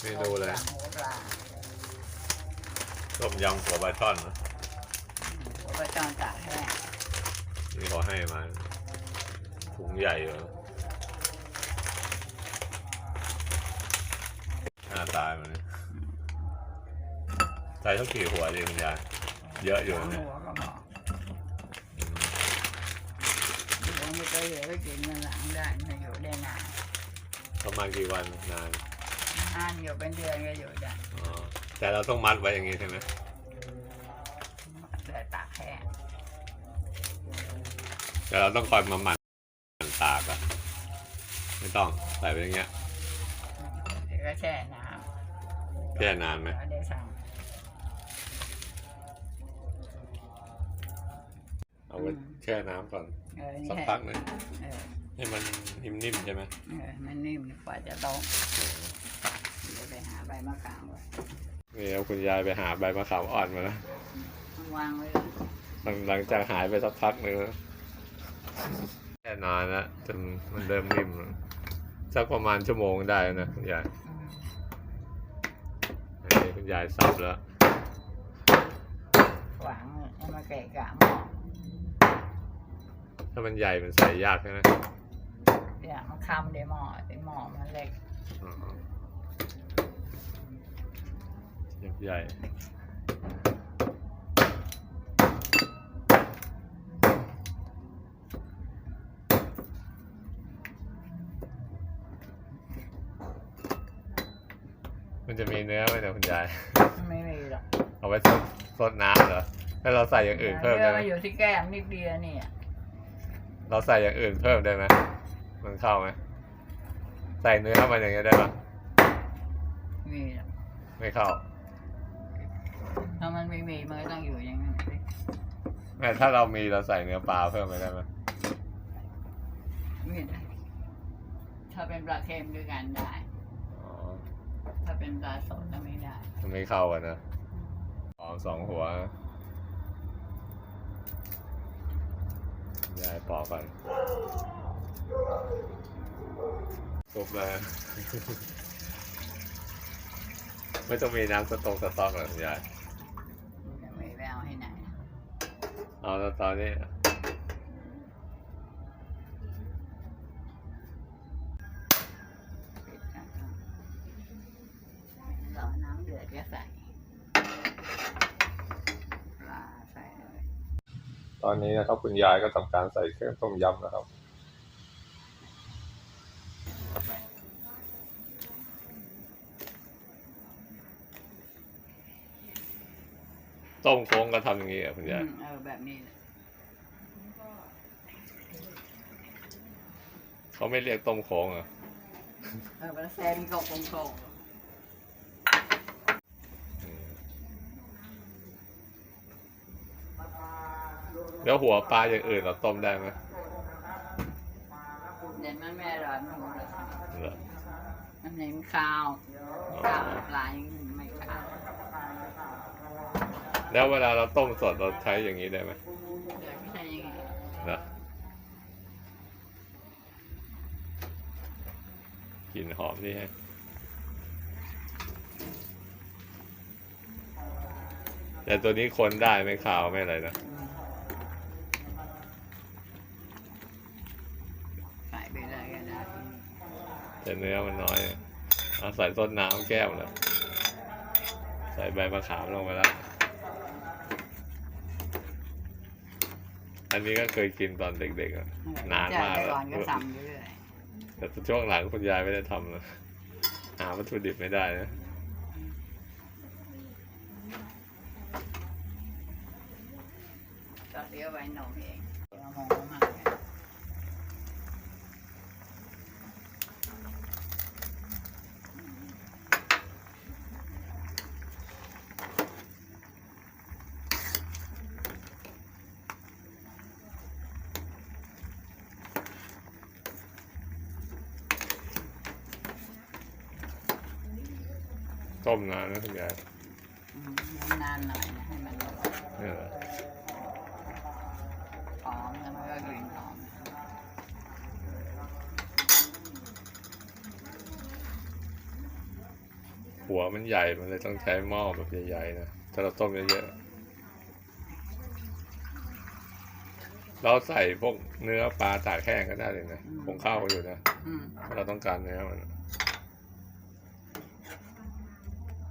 เมนูเลยหัวปลาต้มยำหัวปลาช่อนนะหัวปลาจอนตากแห้งนี่เขาให้มาถุงใหญ่อยู่นะหน้าตายมันเนี่ยใส่เท่ากี่หัวดีคุณยายเยอะอยู่สองนะเนี่ยหัวก็เหมาะหัวมันก็เหลือไว้กินมันหลังได้มันอยู่ได้นานประมาณกี่วันนาน นานอยู่เป็นเดือนก็อยู่ได้อ๋อแต่เราต้องมัดไว้อย่างนี้ใช่ไหมแต่ตากแห้งแต่เราต้องคอยมาหมั่นตากอะไม่ต้องใส่ไปอย่างเงี้ยเดี๋ยวก็แช่น้แค่นานำไหม แล้วได้สั่งเอาไว้แช่น้ำก่อนเออนี่สักให้พักหนึ่งเออให้มันนิ่มๆใช่ไหมเออมันนิ่มกว่าจะโตเดี๋ยว ไปหาใบมะขามก่อนนี่เอาคุณยายไปหาใบมะขามอ่อนมาแล้ววางไว้หลังหลังจากหายไปสักพักหนึ่งนะแค่นานนะจนมันเริ่มนิ่มแล้วสักประมาณชั่วโมงได้แล้วนะคุณยายอันนี้คุณยายสับแล้วขวางให้มาเกะกะหม้อถ้ามันใหญ่มันใส่ยากใช่ไหมเนี่ยมันคำเดี๋ยวหม้อเดี๋ยวหม้อมันเล็กอ๋อ ใหญ่มันจะมีเนื้อไหมเนี่ยคุณยาย ไม่มีหรอกเอาไว้ซดซดน้ำเหรอแล้วเราใส่อย่างอื่นเพิ่มเนื้ได้อไหมมาอยู่ที่แก้มนิดเดียวเนี่ยเราใส่อย่างอื่นเพิ่มได้ไหมมันเข้าไหมใส่เนื้อมันอย่างเงี้ยได้ปะมีหรอกไม่เข้าถ้า มันไม่มีมันก็ต้องอยู่อย่างนั้นสิแม่ถ้าเรามีเราใส่เนื้อปลาเพิ่มไปได้ไหมไม่ได้ถ้าเป็นปลาเค็มด้วยกันได้ อ๋อถ้าเป็นปลาสดก็ไม่ได้ มันไม่เข้ากันนะหอมสองหัวยายปอกก่อนครบแล้ว ไม่ต้องมีน้ำสต๊อกสต๊อกหรอกยาย จะไม่ไปเอาให้ไหน เอาแล้วตอนนี้ปิดกันรอน้ำเดือดก็ใส่ปลาใส่เลย ตอนนี้นะครับคุณยายก็ทำการใส่เครื่องต้มยำนะครับ ต้มโค้งก็ทำอย่างนี้อะคุณอืยายมเออแบบนี้แหละเขาไม่เรียกต้มโค้งอะเออปลาแซมก็โค้งอืมแล้วหัวปลาอย่างอื่นเราต้มได้ไหมๆเดี๋ยวมันไม่อร่อยมันหมดเลยเหรอมันเน้นข้าวข้าวปลายังไม่ข้าว แล้วเวลาเราต้มสดเราใช้อย่างนี้ได้ไหมเดี๋ยวไม่ใช่อยังไงเหรอกลิ่นหอมนี่ฮะแต่ตัวนี้คนได้ไม่ขาวไม่อะไรนะใส่ไปเลยก็ได้แต่เนื้อมันน้อยเอาใส่ต้นน้ำแก้วแล้วใส่ใบมะขามลงไปแล้ว อันนี้ก็เคยกินตอนเด็กๆอะนานมากแต่แล้วก่อนก็ทำอยู่เรื่อยแต่ช่วงหลังคุณยายไม่ได้ทำนะหาวัตถุดิบไม่ได้นะก็เลี้ยวไว้นมเองเอามองมาไง ต้มนานนะคุณยายอืมนานหน่อยนะให้มันเนี่ยเหรอหอมแล้วมันก็กลิ่นหอมหัวมันใหญ่ มันเลยต้องใช้หม้อแบบใหญ่ๆนะ ถ้าเราต้มเยอะๆ เราใส่พวกเนื้อปลาตากแห้งก็ได้เลยนะคงเข้าอยู่นะอืมถ้าเราต้องการเนื้อมัน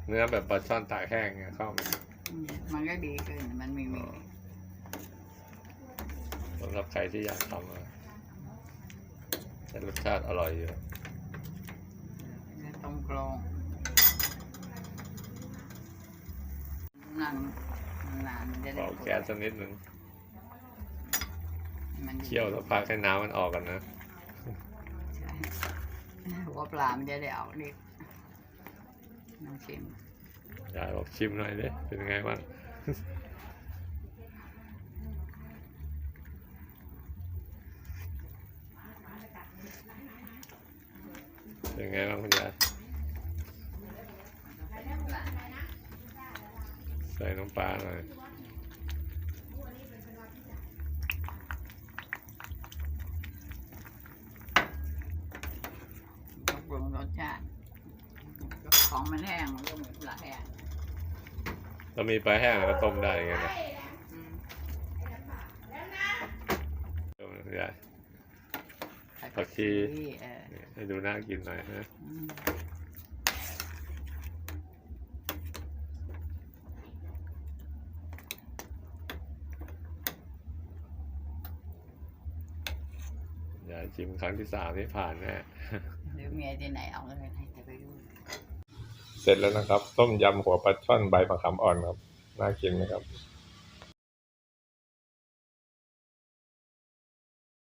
เนื้อแบบปลาช่อนตากแห้งเนี่ยเข้ามาอืมมันก็ดีขึ้น มันมีมีสำหรับใครที่อยากทำอะแต่รสชาติอร่อยอยู่ตรงกลองนั่นนานมันจะได้เบาแก๊สสักนิดหนึ่งมันเคี่ยวสักพักให้น้ำมันออกกันนะใช่หัวปลามันจะได้ออกฤทธิ์ น้องชิมยายบอกชิมหน่อยดิเป็นไงบ้างเป็นไงบ้างคุณยายใส่น้ำปลาหน่อย ก็ปรุงรสชาติของ มันแห้งมันก็เหมือนปลาแห้งเรามีปลาแห้งแล้วก็ต้มได้อย่างเงี้ยนะอืมเออคุณยายผัผักชี เออให้ดูน่ากินหน่อยนะ อืมยายชิมครั้งที่สามนี่ผ่านแน่ หรือเมียที่ไหนเอาเลยให้จะไปดู เสร็จแล้วนะครับ ต้มยำหัวปลาช่อนใบมะขามอ่อนครับ น่ากินไหมครับ